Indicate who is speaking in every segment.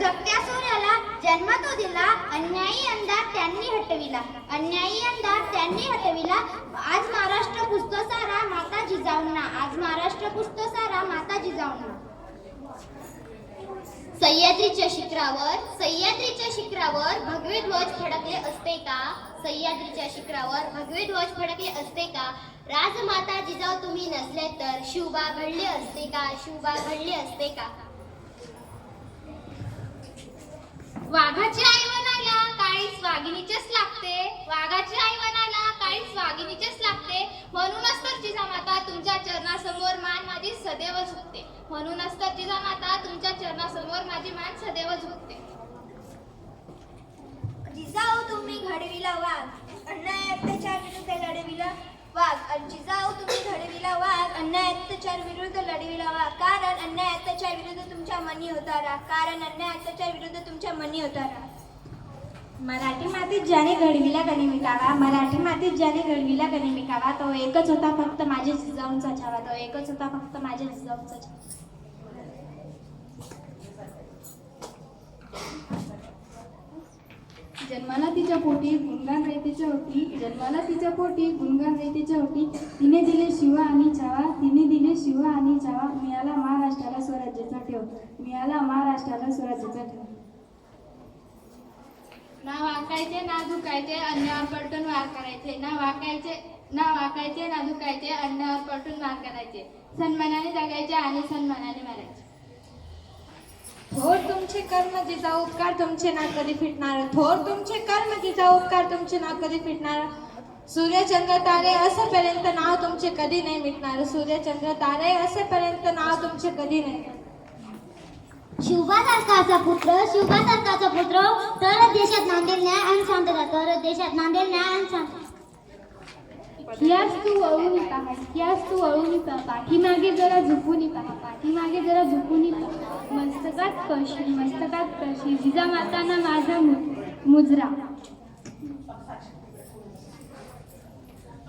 Speaker 1: जगत्या सूर्याला जन्म तो दिला अन्यायी अंधार त्यांनी हटविला. अन्यायी अंधार त्यांनी हटविला. आज महाराष्ट्र पुसतो सारा माता जिजाऊंना. आज महाराष्ट्र पुसतो सारा माता जिजाऊंना. सह्याद्रीच्या शिखरावर सह्याद्रीच्या शिखरावर भगवे ध्वज फडकले असते का? सह्याद्रीच्या शिखरावर भगवे ध्वज फडकले असते का? राजमाता जिजाऊ तुम्ही नसले तर शिवबा घडले असते का? शिवबा घडले असते का?
Speaker 2: वाघाची आई म्हणाला काळीच वाघिणीचेच लागते. वाघाची आई म्हणाला काळीच वाघिणीचेच लागते. म्हणूनच तर जिजामाता तुमच्या चरणासमोर मान माझी सदैव झुकते. म्हणूनच तर जिजामाता तुमच्या चरणासमोर माझी मान सदैव झुकते.
Speaker 1: जिजाऊ तुम्ही घडविला वाघ. अन्याय अत्याचार विरुद्ध लढविला वाघ. आणि जिजाऊ तुम्ही विरुद्ध लढवी लावा कारण अन्याय अत्याचार विरुद्ध तुमच्या मनी होता कारण अन्याय अत्याचार विरुद्ध तुमच्या मनी होता
Speaker 3: मराठी मातीत ज्याने घडविला मिटावा मराठी मातीत ज्याने घडविला गनिमिकावा तो एकच होता फक्त माझ्या जिजाऊंचा छावा तो एकच होता फक्त माझ्या जिजाऊंचा छावा.
Speaker 4: जन्माला तिच्या पोटी गुणगान रेतीच्या होती जन्माला तिच्या पोटी गुणगान रेतीच्या होती तिने दिले शिव आणि छावा तिने दिले शिव आणि छावा. मिळाला महाराष्ट्राला स्वराज्याचा ठेव. मिळाला महाराष्ट्राला स्वराज्याचा ठेव.
Speaker 2: ना वाकायचे ना दुखायचे अन्यावर पलटून वार करायचे. ना वाकायचे ना वाकायचे ना दुखायचे अन्यावर पलटून वार करायचे. सन्मानाने जगायचे आणि सन्मानाने मारायचे.
Speaker 3: तुमचे कर्म जिजा उपकार तुमचे ना कधी फिटणार. थोर तुमचे कर्म जिजा उपकार तुमचे ना कधी फिटणार सूर्यचंद्र तारे असेपर्यंत नाव तुमचे कधी नाही मिटणार. सूर्यचंद्र तारे असेपर्यंत नाव तुमचे कधी नाही. मिटणार.
Speaker 1: शिवबासारखाचा पुत्र शिवबासारखाचा पुत्र. तर देशात नांदेल न्याय आणि शांतता तर देशात नांदेल न्याय आणि शांतता.
Speaker 4: यास तू वळून पहा यास तू वळून पहा पाठीमागे जरा झुकून पहा पाठीमागे जरा झुकून पहा मस्तकात कशी मस्तकात कशी जिजा माताना माझा मु- मुजरा.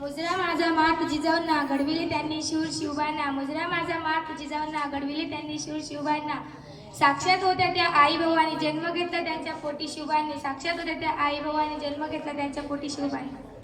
Speaker 3: मुजरा माझा माप जिजाऊंना घडविले त्यांनी शूर शिवबांना. मुजरा माझा माप जिजाऊंना घडविले त्यांनी शूर शिवबांना. साक्षात होत्या त्या आई भवानी. जन्म घेतला त्यांच्या पोटी शिवबांनी. साक्षात होत्या त्या आई भवानी. जन्म घेतला त्यांच्या पोटी शिवबांनी.